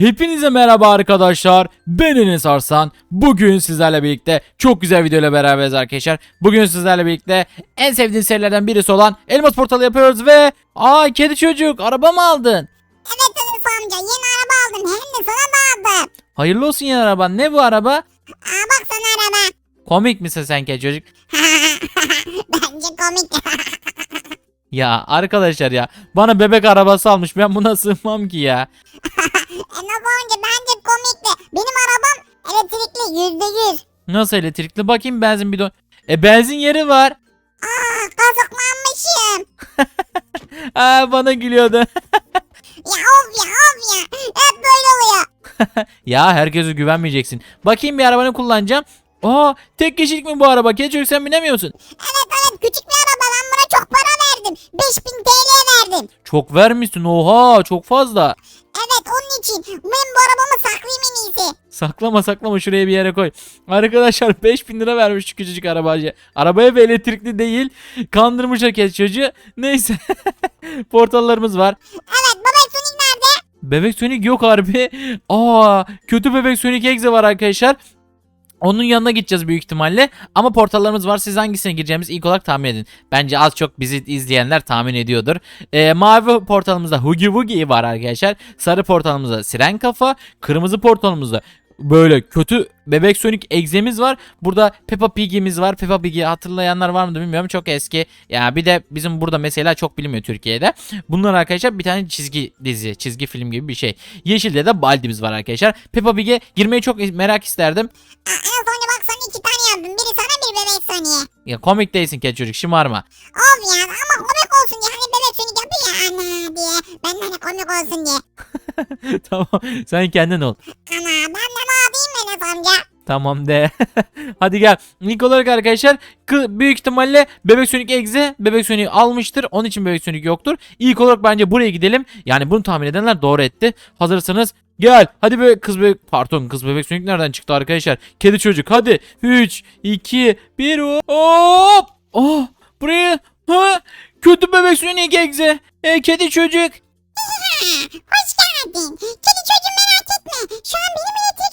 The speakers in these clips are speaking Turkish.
Hepinize merhaba arkadaşlar. Ben Enes Arslan. Bugün sizlerle birlikte çok güzel video ile beraberiz arkadaşlar. Bugün sizlerle birlikte en sevdiğim serilerden birisi olan Elmas Portalı yapıyoruz ve Aa kedi çocuk araba mı aldın? Evet Enes amca yeni araba aldım hem de sana da aldım. Hayırlı olsun ya araban. Ne bu araba? Aa bak sana araba. Komik misin sen kedi çocuk? Bence komik. Ya arkadaşlar ya bana bebek arabası almış ben buna sığmam ki ya. Enes amca bence komikti. Benim arabam elektrikli yüzde yüz. Nasıl elektrikli bakayım benzin bidon. E benzin yeri var. Aa kazıklanmışım. Aa bana gülüyordu. Ya of ya of ya. Hep böyle oluyor. ya herkese güvenmeyeceksin. Bakayım bir arabanı kullanacağım. Aa tek kişilik mi bu araba? Çocuk sen binemiyorsun. Evet evet küçük bir araba ben buna çok verdim. 5000 TL verdim. Çok vermişsin oha çok fazla. Evet onun için ben bu arabamı saklayayım en iyisi. Saklama saklama şuraya bir yere koy. Arkadaşlar 5000 lira vermiş şu küçücük arabacı. Arabaya ve elektrikli değil. Kandırmış kedi çocuğu. Neyse. Portallarımız var. Evet bebek Sonic nerede? Bebek Sonic yok harbi. Aa kötü bebek Sonic Exe var arkadaşlar. Onun yanına gideceğiz büyük ihtimalle. Ama portallarımız var. Siz hangisine gireceğimizi ilk olarak tahmin edin. Bence az çok bizi izleyenler tahmin ediyordur. Ee, mavi portalımızda Hugi Wugi var arkadaşlar. Sarı portalımızda Siren Kafa. Kırmızı portalımızda böyle kötü bebek Sonic egzemiz var. Burada Peppa Pig'imiz var. Peppa Pig'i hatırlayanlar var mı bilmiyorum. Çok eski. Ya bir de bizim burada mesela çok bilinmiyor Türkiye'de. Bunlar arkadaşlar bir tane çizgi dizi, çizgi film gibi bir şey. Yeşilde de Baldi'miz var arkadaşlar. Peppa Pig'e girmeyi çok merak isterdim. Aa, Enes amca bak sana iki tane yaptım. Biri sana bir bebek Sonic'e. Ya komik değilsin kedi çocuk şımarma. Of ya ama komik olsun diye hani bebek Sonic yapıyor ya ana diye. Ben de hani komik olsun diye. tamam sen kendin ol. Ana ben de Enes amca? Tamam de. Hadi gel. İlk olarak arkadaşlar büyük ihtimalle Bebek Sonic Exe Bebek Sonic'i almıştır. Onun için Bebek Sonic yoktur. İlk olarak bence buraya gidelim. Yani bunu tahmin edenler doğru etti. Hazırsanız gel. Hadi be kız bebek pardon kız bebek Sonic nereden çıktı arkadaşlar? Kedi çocuk hadi. 3 2 1 hop. Oh buraya ha kötü Bebek Sonic Exe. E, kedi çocuk. Hoş geldin. Kedi çocuğum merak etme. Şu an benim hapishanemde.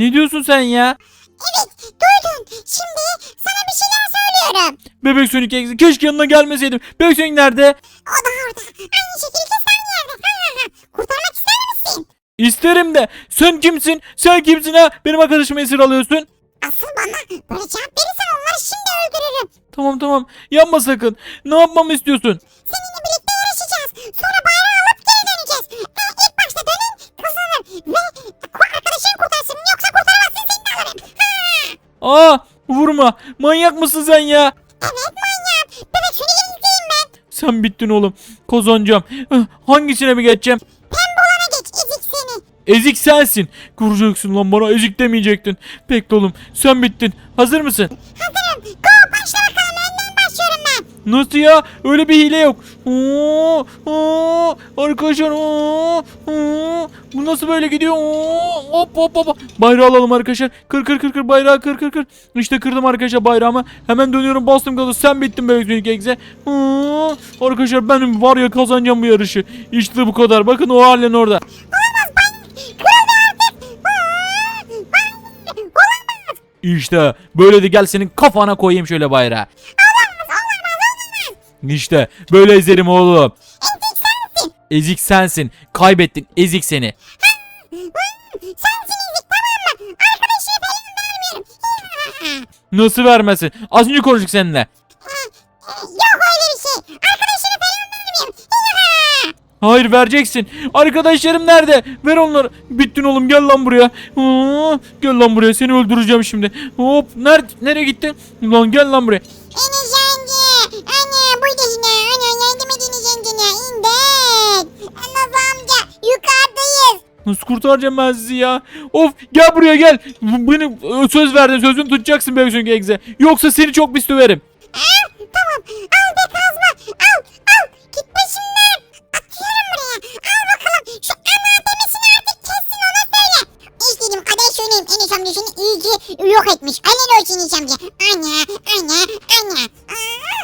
Ne diyorsun sen ya? Evet duydun. Şimdi sana bir şeyler söylüyorum. Bebek Sonic Exe keşke yanına gelmeseydim. Bebek Sonic nerede? O da orada. Aynı şekilde sen yerde. Ha, ha, ha. Kurtarmak ister misin? İsterim de. Sen kimsin? Sen kimsin ha? Benim arkadaşımı esir alıyorsun. Asıl bana böyle cevap verirsen onları şimdi öldürürüm. Tamam tamam. Yapma sakın. Ne yapmamı istiyorsun? Aa vurma. Manyak mısın sen ya? Evet manyağım. Bebek şunu izleyeyim ben. Sen bittin oğlum. Ah, Hangisine mi geçeceğim? Pembe olana geç ezik seni. Ezik sensin. Kuracaksın lan bana ezik demeyecektin. Bekle oğlum. Sen bittin. Hazır mısın? Hazırım. Go Nasıl ya? Öyle bir hile yok. Oo, oo, arkadaşlar. Oo, oo. Bu nasıl böyle gidiyor? Oo, hop hop hop. Bayrağı alalım arkadaşlar. Kır kır kır kır bayrağı kır kır kır. İşte kırdım arkadaşlar bayrağımı. Hemen dönüyorum bastım gaza. Sen bittin bebek Sonic Eggs'e. Oo, Arkadaşlar benim var ya kazanacağım bu yarışı. İşte bu kadar. Bakın o halen orada. İşte böyle de gel senin kafana koyayım şöyle bayrağı. İşte böyle ezerim oğlum. Ezik sensin. Ezik sensin. Kaybettin ezik seni. Sensin ezik tamam mı? Arkadaşını falan vermiyorum. Nasıl vermesin? Az önce konuştuk seninle. Yok öyle bir şey. Arkadaşını falan vermiyorum. Hayır vereceksin. Arkadaşlarım nerede? Ver onları. Bittin oğlum gel lan buraya. Aa, gel lan buraya seni öldüreceğim şimdi. Hop nerede nereye gittin? Lan gel lan buraya. Nasıl kurtaracağım ben sizi ya? Of gel buraya gel. Beni söz verdin sözünü tutacaksın bebek çünkü egze. Yoksa seni çok pis döverim. Aa, tamam. Al be kazma. Al. Al. Git başımdan. Atıyorum buraya. Al bakalım. Şu ana demesini artık kessin ona söyle. İstediğim kadar söyleyeyim. Enes amca seni iyi ki yok etmiş. Helal olsun Enes amca. Ana. Ana. Ana. Aa,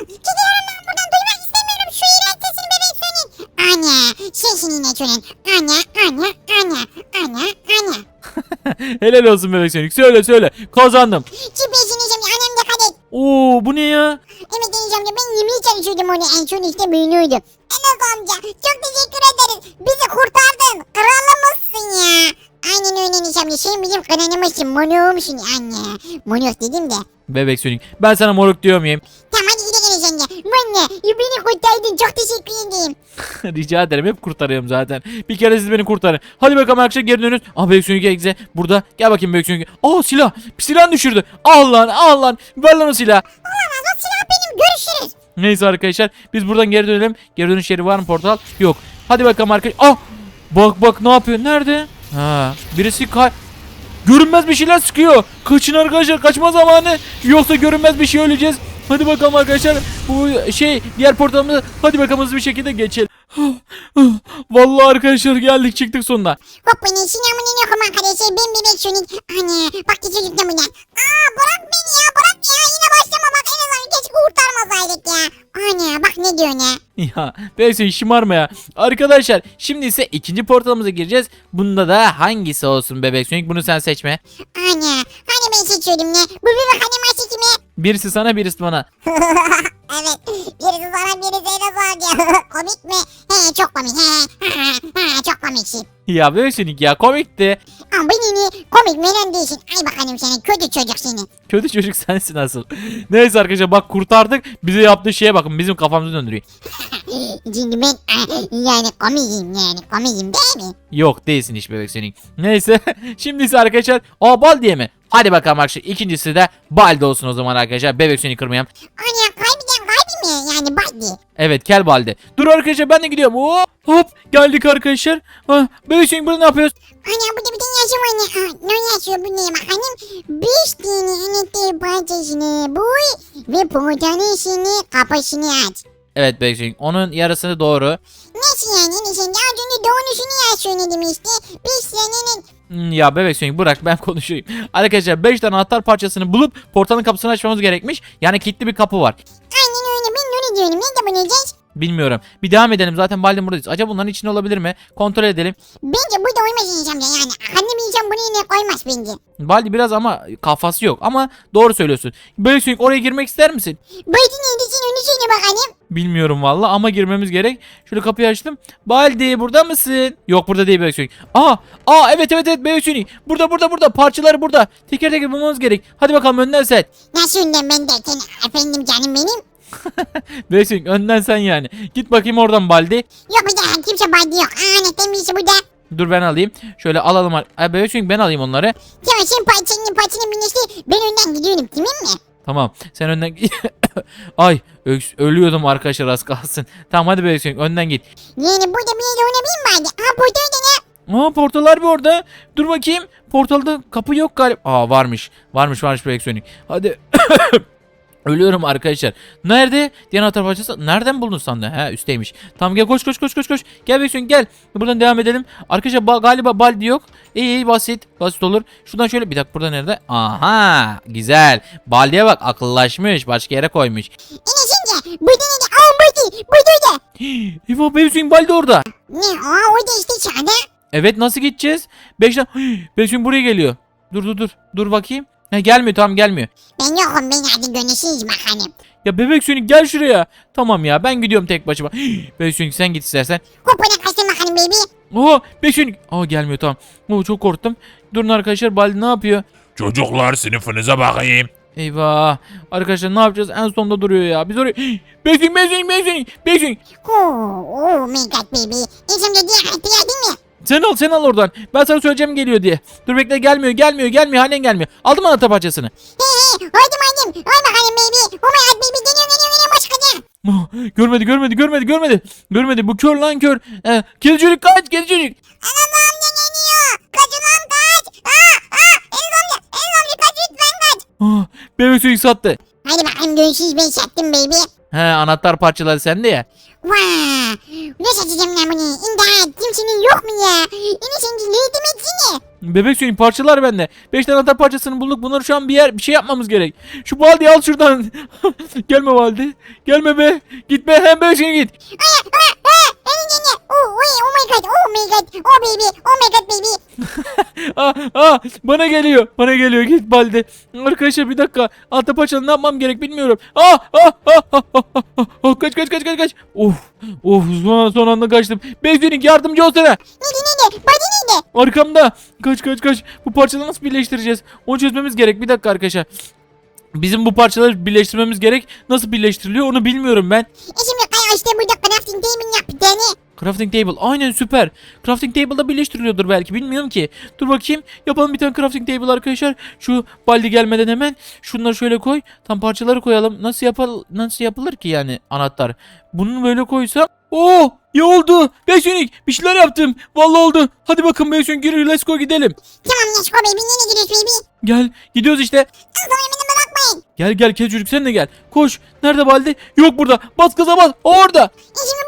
iğrenç sesini bebek söyleyin. Ana. Sesini ne söyleyin. Ana. Ana. Ana. Helal olsun bebek Sonic. Söyle söyle. Kazandım. Enes amca annem dikkat et. Oo bu ne ya? Evet Enes amca ben yemeye çalışıyordum onu en son işte büyünüydü. Enes amca çok teşekkür ederiz. Bizi kurtardın. Kralımızsın ya. Aynen öyle Enes amca. Sen bizim kralımızsın. Monuğumsun anne. Monuk dedim de. Bebek Sonic. Ben sana moruk diyor muyum? Tamam hadi gidelim. Anne beni kurtardın. Çok teşekkür ederim. Rica ederim. Hep kurtarıyorum zaten. Bir kere siz beni kurtarın. Hadi bakalım arkadaşlar geri dönün. Aa Bebek Sonic egze. Burada. Gel bakayım Bebek Sonic. Aa silah. Silah düşürdü. Al lan al lan. Ver lan o silah. Olamaz o silah benim. Görüşürüz. Neyse arkadaşlar biz buradan geri dönelim. Geri dönüş yeri var mı portal? Yok. Hadi bakalım arkadaşlar. Ah! Bak bak ne yapıyor? Nerede? Ha, birisi kay Görünmez bir şeyler sıkıyor. Kaçın arkadaşlar kaçma zamanı. Yoksa görünmez bir şey öleceğiz. Hadi bakalım arkadaşlar. Bu şey diğer portalımıza hadi bakalım hızlı bir şekilde geçelim. Vallahi arkadaşlar geldik çıktık sonunda. Hop beni sinamını ne okuma arkadaşlar. Ben bebek Sonic. Anne bak ki çocuk da bu ne? Aa bırak beni ya bırak ya. Yine başlama bak en azından keşke kurtarmasaydık ya. Anne bak ne diyor ne? Ya neyse şımarma ya. Arkadaşlar şimdi ise ikinci portalımıza gireceğiz. Bunda da hangisi olsun bebek Sonic bunu sen seçme. Anne hani ben seçiyordum ne? Bu bebek seçimi. Birisi sana birisi bana. evet. Birisi sana birisi Enes amca. komik mi? He çok komik. He. he çok komiksin. Ya Sonic ya komikti. Ama beni komik veren değilsin. Ay bakalım seni kötü çocuk seni. Kötü çocuk sensin asıl. Neyse arkadaşlar bak kurtardık. Bize yaptığı şeye bakın bizim kafamızı döndürüyor. Şimdi ben yani komiyim yani komiyim değil mi? Yok değilsin hiç bebek Sonic. Neyse şimdi ise arkadaşlar o bal diye mi? Hadi bakalım arkadaşlar ikincisi de balde olsun o zaman arkadaşlar. Bebek Sonic kırmayalım. Anne Evet kel balde. Dur arkadaşlar ben de gidiyorum. Hop, hop geldik arkadaşlar. Ha, bebek Sonic burada ne yapıyoruz? Anne burada bir tane yazı var ne? Aa, ne yazıyor bu ne bakalım? Beş tane anahtar parçasını buy ve portalesini kapısını aç. Evet Sonic onun yarısını doğru. Nasıl yani? Ne sen daha önce doğrusunu yaz söyledim işte. Beş tanenin Hmm, ya bebek Sonic bırak ben konuşayım. Arkadaşlar 5 tane anahtar parçasını bulup portalın kapısını açmamız gerekmiş. Yani kilitli bir kapı var. Diyorum. Ne de bulacağız? Bilmiyorum. Bir devam edelim zaten Baldim buradayız. Acaba bunların içinde olabilir mi? Kontrol edelim. Bence burada olmaz insan yani. Annem insan bunu yine koymaz bence. Baldi biraz ama kafası yok ama doğru söylüyorsun. Bebek Sonic oraya girmek ister misin? Baydı neydi sen onu söyle bakalım. Bilmiyorum valla ama girmemiz gerek. Şöyle kapıyı açtım. Baldi burada mısın? Yok burada değil Bebek. Aa, aa evet evet evet Bebek. Burada burada burada parçaları burada. Teker teker bulmamız gerek. Hadi bakalım önden sen. Nasıl önden ben derken efendim canım benim. Sonic önden sen yani. Git bakayım oradan Baldi. Yok bir daha kimse baydı yok. Aa anahtar birisi burada. Dur ben alayım. Şöyle alalım. Ay, Sonic ben alayım onları. Tamam sen parçanın parçanın birisi ben önden gidiyorum tamam mı? Tamam. Sen önden Ay öks- ölüyordum arkadaşlar az kalsın. Tamam hadi Sonic önden git. Yani burada bir olabilir mi vardı? Aa burada ne? Aa portallar bir orada. Dur bakayım. Portalda kapı yok galiba. Aa varmış. Varmış varmış Sonic. Hadi. Ölüyorum arkadaşlar. Nerede? Diğer anahtar parçası. Nereden buldun sandı? Ha üstteymiş. Tamam gel koş koş koş koş koş. Gel Bebek Sonic gel. Buradan devam edelim. Arkadaşlar ba- galiba baldi yok. İyi iyi basit. Basit olur. Şuradan şöyle bir dakika burada nerede? Aha güzel. Baldiye bak akıllaşmış. Başka yere koymuş. Enes amca burada ne de? Aa burada burada orada. Eyvah Bebek Sonic baldi orada. Ne? Aa orada işte çağda. Evet nasıl gideceğiz? Beşten... Bebek Sonic buraya geliyor. Dur dur dur. Dur bakayım. Ha, gelmiyor tamam gelmiyor. Ben yokum ben hadi görüşürüz bakalım. Ya bebek Sonic gel şuraya. Tamam ya ben gidiyorum tek başıma. bebek Sonic sen git istersen. Hoppana kaçtın bakalım baby. Oha bebek Sonic. Aa gelmiyor tamam. Oo, çok korktum. Durun arkadaşlar Baldi ne yapıyor? Çocuklar sınıfınıza bakayım. Eyvah. Arkadaşlar ne yapacağız? En sonda duruyor ya. Biz oraya... Bebek Sonic, bebek Sonic, bebek Sonic, bebek Sonic. Oh, oh my god baby. Amca diye hattı değil mi? Sen al sen al oradan. Ben sana söyleyeceğim geliyor diye. Dur bekle gelmiyor gelmiyor gelmiyor halen gelmiyor. Aldım anahtar parçasını. He he haydi haydi. Hay bakalım baby. Oh my god baby geliyor geliyor geliyor başkaca. Oh, görmedi görmedi görmedi görmedi. Görmedi bu kör lan kör. Ee, kedi çocuk kaç kedi çocuk. Anam amca geliyor. Kaç ulan kaç. Aa aa Enes amca Enes amca kaç lütfen kaç. Ah, bebek Sonic sattı. Hadi bakalım görüşürüz ben sattım baby. He anahtar parçaları sende ya. Vaa. Ne satacağım lan bunu? İmdat kimsenin yok mu ya? Enes amca ne demetsene? Bebek Sonic parçalar bende. 5 tane anahtar parçasını bulduk. Bunları şu an bir yer bir şey yapmamız gerek. Şu baldiyi al şuradan. Gelme valide. Gelme be. Gitme hem bebek Sonic git. Aa aa aa. Enes. Oh, oh, oh my god oh my god. Oh baby oh my god baby. ah, ah, bana geliyor. Bana geliyor. Git Baldi. Arkadaşlar bir dakika. Alta paçalı ne yapmam gerek bilmiyorum. Ah, ah, ah, ah, ah, ah, ah, ah. Kaç kaç kaç kaç kaç. Of. Of son, son anda kaçtım. Beyzünik yardımcı olsana. Neydi neydi? Body neydi? Arkamda. Kaç kaç kaç. Bu parçaları nasıl birleştireceğiz? Onu çözmemiz gerek. Bir dakika arkadaşlar. Bizim bu parçaları birleştirmemiz gerek. Nasıl birleştiriliyor onu bilmiyorum ben. E şimdi kaya işte burada crafting table yap bir tane. Crafting table. Aynen süper. Crafting table'da birleştiriliyordur belki. Bilmiyorum ki. Dur bakayım. Yapalım bir tane crafting table arkadaşlar. Şu baldi gelmeden hemen şunları şöyle koy. Tam parçaları koyalım. Nasıl yapal nasıl yapılır ki yani anahtar? Bunu böyle koysam. Oo! Ya oldu. Beşunik bir şeyler yaptım. Vallahi oldu. Hadi bakın Beşunik yürü let's go gidelim. Tamam Neşko baby nereye gidiyoruz baby? Gel gidiyoruz işte. Sana eminim bırakmayın. Gel gel kedi çocuk sen de gel. Koş. Nerede baldi? Yok burada. Bas gaza bas. Orada. E şimdi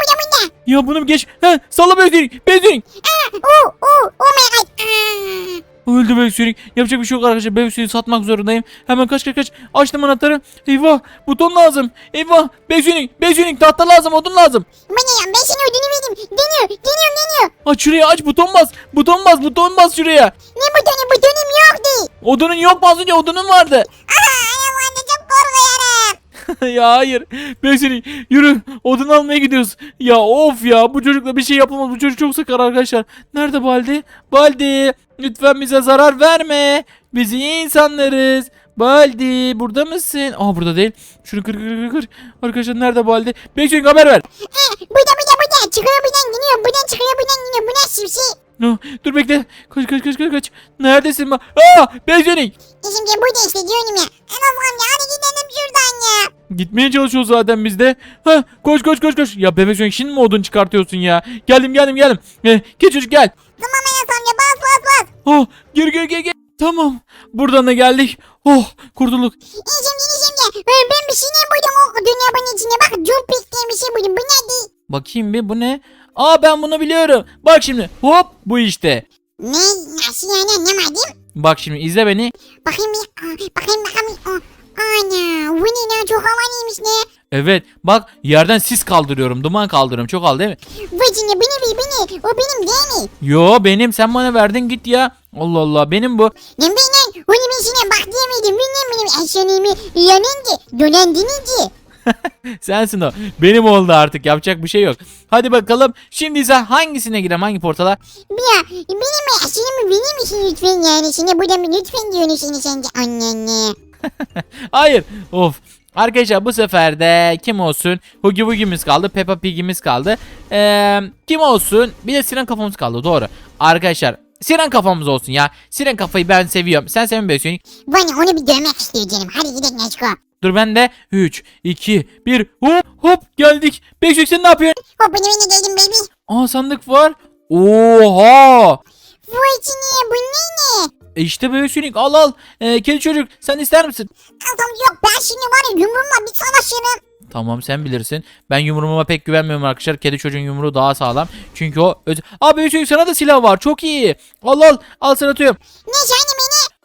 Ya bunu geç. He, salla Beşunik. Beşunik. Aa, oo, oo, oh my god. Aa. Öldü Sonic. Yapacak bir şey yok arkadaşlar. Sonic'i satmak zorundayım. Hemen kaç kaç kaç. Açtım anahtarı. Eyvah. Buton lazım. Eyvah. Bebek Sonic tahta lazım. Odun lazım. Bu ne ya ben seni ödünü verdim. Deniyor deniyor deniyor. Aç şuraya aç. Buton bas. Buton bas. Buton bas şuraya. Ne butonu butonum yok değil. Odunun yok mu az önce? Odunun vardı. Aha anam anne çok korkuyorum. ya hayır. Bebek Sonic yürü. Odun almaya gidiyoruz. Ya of ya. Bu çocukla bir şey yapamaz. Bu çocuk çok sakar arkadaşlar. Nerede Baldi? Baldi. Lütfen bize zarar verme. Biz iyi insanlarız. Baldi burada mısın? Aa burada değil. Şunu kır kır kır kır. Arkadaşlar nerede Baldi? Sonic haber ver. Ha, burada burada burada. Çıkıyor buradan gidiyor. Buradan çıkıyor buradan gidiyor. Bu nasıl şey? No, dur bekle. Kaç kaç kaç kaç kaç. Neredesin? Ba Aa! E şimdi burada işte diyorum ya. Anam amca hadi gidelim şuradan ya. Gitmeye çalışıyoruz zaten biz de. Ha, koş koş koş koş. Ya bebek Sonic şimdi mi odun çıkartıyorsun ya? Geldim geldim geldim. Eh, gel çocuk gel. Tamam Enes amca bas bas bas. Oh, gir gir gir gir. Tamam. Buradan da geldik. Oh, kurtulduk. İyi şimdi iyi şimdi. Ben bir şey ne buydum o dünyanın içine. Bak Jumpik diye bir şey buydum. Bu ne değil? Bakayım bir bu ne? Aa ben bunu biliyorum. Bak şimdi. Hop bu işte. Ne? Nasıl yani anlamadım. Bak şimdi izle beni. Bakayım bir. Aa, bakayım bakayım. Aa, Ana bu ne lan çok havalıymış ne? Evet bak yerden sis kaldırıyorum. Duman kaldırıyorum. Çok al değil mi? Bu şimdi bu ne bu ne? O benim değil mi? Yo benim sen bana verdin git ya. Allah Allah benim bu. Lan ben lan onu ben sana bak diyemedim. Benim benim eşyanımı yanınca dölendinince. Sensin o. Benim oldu artık yapacak bir şey yok. Hadi bakalım. Şimdi ise hangisine girem hangi portala? Ya benim eşyanımı benim için lütfen yani. Şimdi burada lütfen diyorsun seni sence annenle. Hayır. Of. Arkadaşlar bu sefer de kim olsun? Hugi Wugi'miz kaldı. Peppa Pig'imiz kaldı. Ee, kim olsun? Bir de Siren kafamız kaldı. Doğru. Arkadaşlar Siren kafamız olsun ya. Siren kafayı ben seviyorum. Sen sevmiyorsun. Bana onu bir dövmek istiyor canım. Hadi gidelim Neşko. Dur ben de 3, 2, 1 hop hop geldik. Beşik sen ne yapıyorsun? Hop beni beni dedim baby. Aa sandık var. Oha. Bu içine bu ne ne? E işte bebek al al. Ee, kedi çocuk sen ister misin? Adam yok ben şimdi var ya yumruğumla bir savaşırım. Tamam sen bilirsin. Ben yumruğuma pek güvenmiyorum arkadaşlar. Kedi çocuğun yumruğu daha sağlam. Çünkü o öz... Aa bebek çocuk sana da silah var. Çok iyi. Al al. Al sana atıyorum. Ne beni?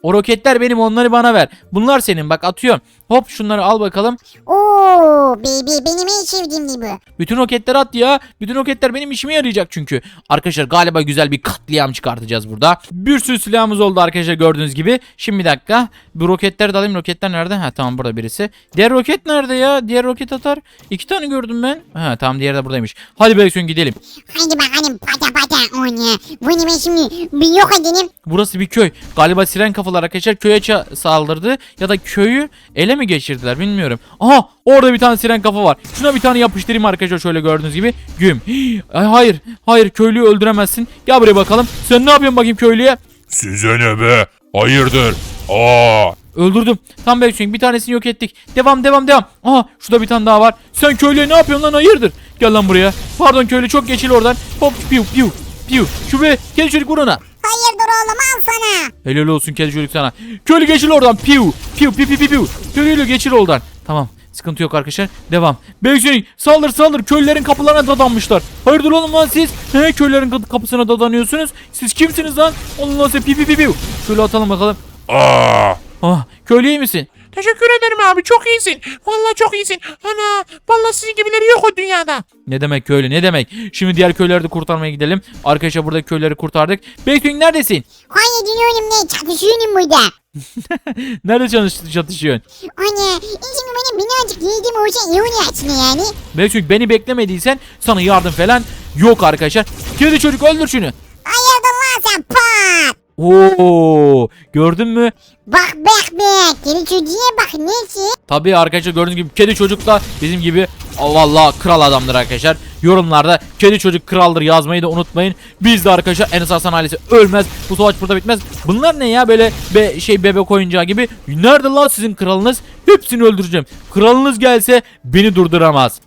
O roketler benim onları bana ver. Bunlar senin bak atıyorum. Hop şunları al bakalım. Oo baby benim en sevdiğim gibi. Bütün roketleri at ya. Bütün roketler benim işime yarayacak çünkü. Arkadaşlar galiba güzel bir katliam çıkartacağız burada. Bir sürü silahımız oldu arkadaşlar gördüğünüz gibi. Şimdi bir dakika. Bu roketleri de alayım. Roketler nerede? Ha tamam burada birisi. Diğer roket nerede ya? Diğer roket atar. İki tane gördüm ben. Ha tamam diğeri de buradaymış. Hadi Beksun gidelim. Hadi bakalım pata pata o ne? Bunu ben şimdi bir yok edelim. Burası bir köy. Galiba siren kafalar arkadaşlar köye ça- saldırdı. Ya da köyü ele mi geçirdiler bilmiyorum. Aha orada bir tane siren kafa var. Şuna bir tane yapıştırayım arkadaşlar şöyle gördüğünüz gibi. Güm. Ay, hayır. Hayır köylüyü öldüremezsin. Gel buraya bakalım. Sen ne yapıyorsun bakayım köylüye? Size ne be? Hayırdır? Aa, Öldürdüm. Tam Beksun bir tanesini yok ettik. Devam devam devam. Aha şurada bir tane daha var. Sen köylüye ne yapıyorsun lan hayırdır? Gel lan buraya. Pardon köylü çok geçil oradan. Hop piu piu piu. Şu be kedi çocuk vur ona. Oğlum al sana. Helal olsun kedi çocuk sana. Köylü geçil oradan. Piu. Piu piu piu piu. piu. Köylü geçil oradan. Tamam. Sıkıntı yok arkadaşlar. Devam. Beyzünik saldır saldır. Köylülerin kapılarına dadanmışlar. Hayırdır oğlum lan siz? He köylülerin kapı- kapısına dadanıyorsunuz. Siz kimsiniz lan? Oğlum lan sen piu piu piu. piu. Şöyle atalım bakalım. aa. Ah köylü iyi misin? Teşekkür ederim abi çok iyisin. Vallahi çok iyisin. Ana vallahi sizin gibileri yok o dünyada. Ne demek köylü ne demek? Şimdi diğer köyleri de kurtarmaya gidelim. Arkadaşlar burada köyleri kurtardık. Beysun neredesin? Hayır dinliyorum ne çatışıyorum burada. Nerede çalış çatışıyorsun? Anne şimdi benim birazcık yedim olsa iyi oluyor aslında yani. Beysun beni beklemediysen sana yardım falan yok arkadaşlar. Kedi çocuk öldür şunu. Hayırdır lan sen pat. Oo, gördün mü? Bak bak bak. Geri çocuğa bak neyse. Tabii arkadaşlar gördüğünüz gibi kedi çocuk da bizim gibi vallahi kral adamdır arkadaşlar. Yorumlarda kedi çocuk kraldır yazmayı da unutmayın. Biz de arkadaşlar Enes Hasan ailesi ölmez. Bu savaş burada bitmez. Bunlar ne ya böyle be şey bebek oyuncağı gibi. Nerede lan sizin kralınız? Hepsini öldüreceğim. Kralınız gelse beni durduramaz.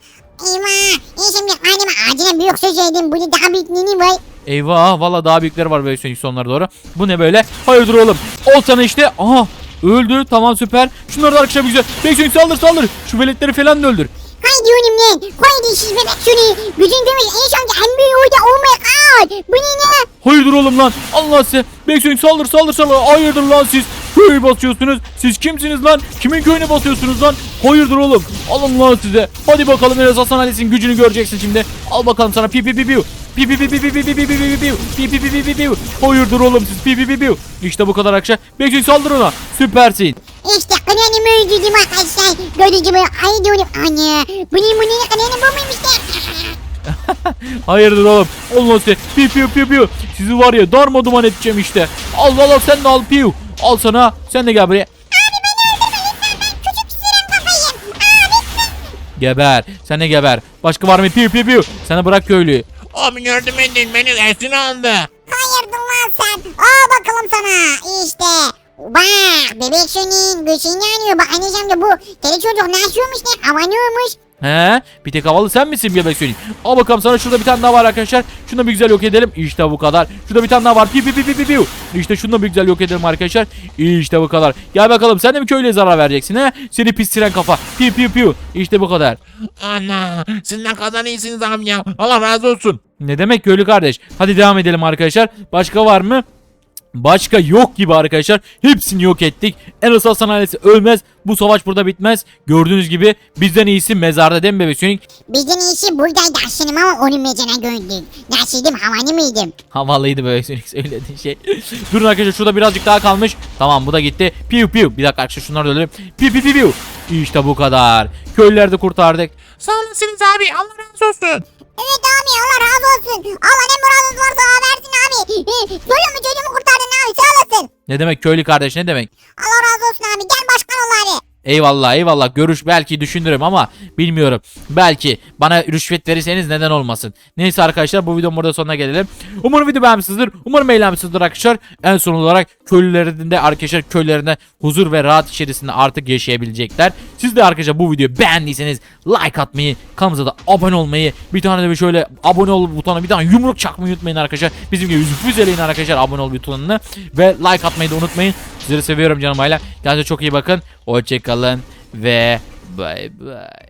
Eyvah. Ben şimdi anneme acilen büyük söz söyledim. Burada daha büyük nini var. Eyvah valla daha büyükleri var böyle sonraki sonlara doğru. Bu ne böyle? Hayırdır oğlum. Ol sana işte. Aha öldü tamam süper. Şunları da arkadaşlar güzel. Beksoy saldır saldır. Şu veletleri falan da öldür. Haydi oğlum lan. Haydi siz bebek şunu. Gücün demiş en sonunda en büyük orada olmaya kal. Bu ne ne? Hayırdır oğlum lan? Allah size. Beksoy saldır saldır saldır. Hayırdır lan siz? Köyü basıyorsunuz. Siz kimsiniz lan? Kimin köyüne basıyorsunuz lan? Hayırdır oğlum? Alın lan size. Hadi bakalım Enes Hasan Ali'sin gücünü göreceksin şimdi. Al bakalım sana pi pi pi pi. Pi pi pi pi pi pi pi pi pi pi pi pi pi pi Hayırdır oğlum siz pi pi pi pi İşte bu kadar akşam. Beksoy saldır ona. Süpersin. İşte kanalımı öldürdüm arkadaşlar. Gördüğünüz gibi haydi oğlum. Anne. Bu ne bu ne kanalım bu muymuş? Hayırdır oğlum? Allah size. Pi pi pi pi. Sizi var ya darma duman edeceğim işte. Al al al sen de al piu. Al sana. Sen de gel buraya. Geber. Sen de geber. Başka var mı? Piu piu piu. Sana bırak köylüyü. Abi yardım edin beni esir aldı. Hayırdır lan sen? Al bakalım sana. İşte. Bak bebek şunun göğsünü yanıyor. Bak anneciğim de bu. Deli çocuk ne yaşıyormuş ne? Avanıyormuş. He? Bir tek havalı sen misin bebek söyleyeyim. Al bakalım sana şurada bir tane daha var arkadaşlar. Şunu da bir güzel yok edelim. İşte bu kadar. Şurada bir tane daha var. Pi pi pi pi pi pi. İşte şunu da bir güzel yok edelim arkadaşlar. İşte bu kadar. Gel bakalım sen de mi köylüye zarar vereceksin he? Seni pis siren kafa. Pi pi pi. İşte bu kadar. Ana siz ne kadar iyisiniz abi ya. Allah razı olsun. Ne demek köylü kardeş? Hadi devam edelim arkadaşlar. Başka var mı? Başka yok gibi arkadaşlar. Hepsini yok ettik. En asıl Hasan ailesi ölmez. Bu savaş burada bitmez. Gördüğünüz gibi bizden iyisi mezarda değil mi bebek Sonic? Bizden iyisi buradaydı aslında ama onun mecana gördüm. Nasıldım havanı mıydım? Havalıydı bebek Sonic söylediğin şey. Durun arkadaşlar şurada birazcık daha kalmış. Tamam bu da gitti. Piu piu. Bir dakika arkadaşlar şunları da öldürelim. Piu piu piu piu. İşte bu kadar. Köylüleri de kurtardık. Sağ olasınız abi Allah razı olsun. Evet abi Allah razı olsun. Allah ne muradınız varsa versin abi. Çocuğumu çocuğumu kurtardın abi sağ olasın. Ne demek köylü kardeş ne demek? Allah razı olsun abi gel başkan ol abi. Eyvallah eyvallah görüş belki düşünürüm ama bilmiyorum. Belki bana rüşvet verirseniz neden olmasın. Neyse arkadaşlar bu videonun burada sonuna gelelim. Umarım video beğenmişsinizdir. Umarım eğlenmişsinizdir arkadaşlar. En son olarak köylülerin de arkadaşlar köylerinde huzur ve rahat içerisinde artık yaşayabilecekler. Siz de arkadaşlar bu videoyu beğendiyseniz like atmayı, kanalımıza da abone olmayı, bir tane de şöyle abone ol butonuna bir tane yumruk çakmayı unutmayın arkadaşlar. Bizim gibi füzeleyin arkadaşlar abone ol butonuna ve like atmayı da unutmayın. Sizleri seviyorum canım ailem. Kendinize çok iyi bakın. Hoşçakalın ve bay bay.